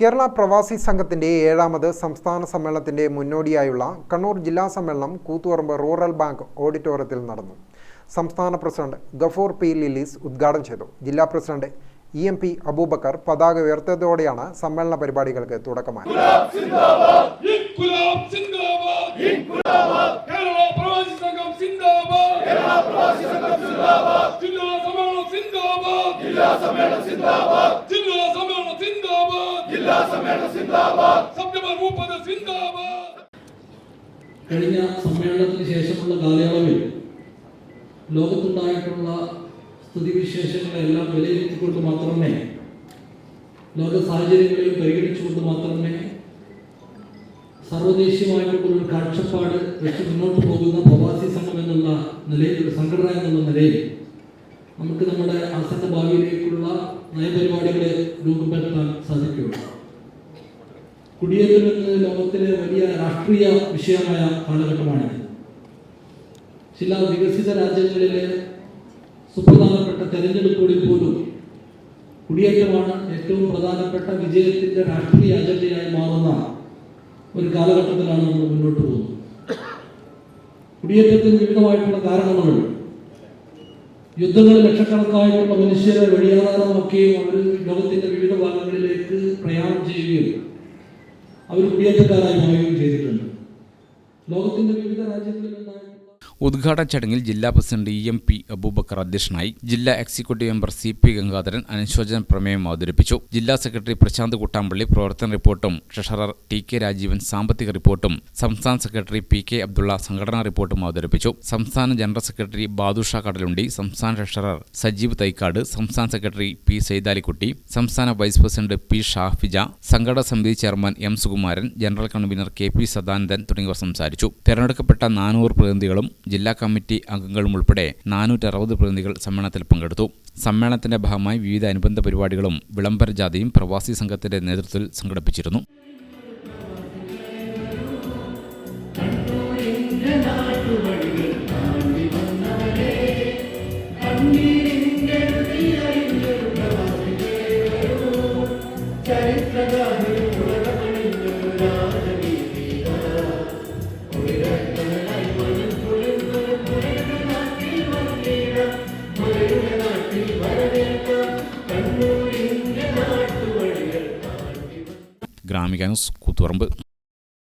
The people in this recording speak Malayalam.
കേരള പ്രവാസി സംഘത്തിന്റെ ഏഴാമത് സംസ്ഥാന സമ്മേളനത്തിന്റെ മുന്നോടിയായുള്ള കണ്ണൂർ ജില്ലാ സമ്മേളനം കൂത്തുപറമ്പ് റൂറൽ ബാങ്ക് ഓഡിറ്റോറിയത്തിൽ നടന്നു. സംസ്ഥാന പ്രസിഡന്റ് ഗഫൂർ പി ലിലീസ് ഉദ്ഘാടനം ചെയ്തു. ജില്ലാ president E M P Abubakar പതാക ഉയർത്തിയതോടെയാണ് സമ്മേളന പരിപാടികൾക്ക് തുടക്കമായത്. കഴിഞ്ഞ സമ്മേളനത്തിന് ശേഷമുള്ള കാലയളവിൽ ലോകത്തുണ്ടായിട്ടുള്ള സ്ഥിതിവിശേഷങ്ങളെല്ലാം വിലയിരുത്തിക്കൊണ്ട് മാത്രമേ ലോക സാഹചര്യങ്ങളെയും പരിഗണിച്ചുകൊണ്ട് മാത്രമേ സർവദേശീയമായിട്ടുള്ള കാഴ്ചപ്പാട് വെച്ച് മുന്നോട്ട് പോകുന്ന പ്രവാസി സംഘം എന്നുള്ള നിലയിൽ ഒരു സംഘടന എന്നുള്ള നിലയിൽ നമുക്ക് നമ്മുടെ ആസന്ന ഭാവിയിലേക്കുള്ള നയപരിപാടികളെ രൂപപ്പെടുത്താൻ കുടിയേറ്റം എന്നത് ലോകത്തിലെ വലിയ രാഷ്ട്രീയ വിഷയമായ കാലഘട്ടമാണിത്. ചില വികസിത രാജ്യങ്ങളിലെ സുപ്രധാനപ്പെട്ട തെരഞ്ഞെടുപ്പുകളിൽ പോലും കുടിയേറ്റമാണ് ഏറ്റവും പ്രധാനപ്പെട്ട വിജയത്തിന്റെ രാഷ്ട്രീയ അജണ്ടയായി മാറുന്ന ഒരു കാലഘട്ടത്തിലാണ് നമ്മൾ മുന്നോട്ട് പോകുന്നത്. കുടിയേറ്റത്തിന് വിവിധമായിട്ടുള്ള കാരണങ്ങളുണ്ട് യുദ്ധങ്ങളിൽ ലക്ഷക്കണക്കായിട്ടുള്ള മനുഷ്യരെ വഴിയാധാരമാക്കുകയും അവർ ലോകത്തിന്റെ വിവിധ ഭാഗങ്ങളിലേക്ക് പ്രയാണം ചെയ്യുകയും അവർ കുടിയേറ്റക്കാരായി മാറുകയും ചെയ്തിട്ടുണ്ട്. ലോകത്തിന്റെ വിവിധ രാജ്യങ്ങളിൽ ഉണ്ടായിട്ടുള്ള ഉദ്ഘാടന ചടങ്ങിൽ ജില്ലാ president E M P Abubakar അധ്യക്ഷനായി ജില്ലാ executive member C P Gangadharan അനുശോചന പ്രമേയം അവതരിപ്പിച്ചു. ജില്ലാ സെക്രട്ടറി പ്രശാന്ത് കുട്ടാമ്പള്ളി പ്രവർത്തന റിപ്പോർട്ടും ട്രഷറർ ടി കെ രാജീവൻ സാമ്പത്തിക റിപ്പോർട്ടും സംസ്ഥാന സെക്രട്ടറി പി കെ അബ്ദുള്ള സംഘടനാ റിപ്പോർട്ടും അവതരിപ്പിച്ചു. സംസ്ഥാന ജനറൽ സെക്രട്ടറി ബാദുഷ കടലുണ്ടി സംസ്ഥാന ട്രഷറർ സജീവ് തൈക്കാട് സംസ്ഥാന സെക്രട്ടറി പി സൈതാലിക്കുട്ടി സംസ്ഥാന വൈസ് പ്രസിഡന്റ് പി ഷാഫിജ സംഘടന സമിതി chairman M Sukumaran general convener K P Sadanandan തുടങ്ങിയവർ സംസാരിച്ചു. തെരഞ്ഞെടുക്കപ്പെട്ട നാനൂറ് പ്രതിനിധികളും ജില്ലാ കമ്മിറ്റി അംഗങ്ങളും ഉൾപ്പെടെ നാനൂറ്ററുപത് പ്രതിനിധികൾ സമ്മേളനത്തിൽ പങ്കെടുത്തു. സമ്മേളനത്തിന്റെ ഭാഗമായി വിവിധ അനുബന്ധ പരിപാടികളും വിളംബര ജാഥയും പ്രവാസി സംഘത്തിന്റെ നേതൃത്വത്തിൽ സംഘടിപ്പിച്ചിരുന്നു. ഗ്രാമിക ന്യൂസ് കൂത്തുപറമ്പ്.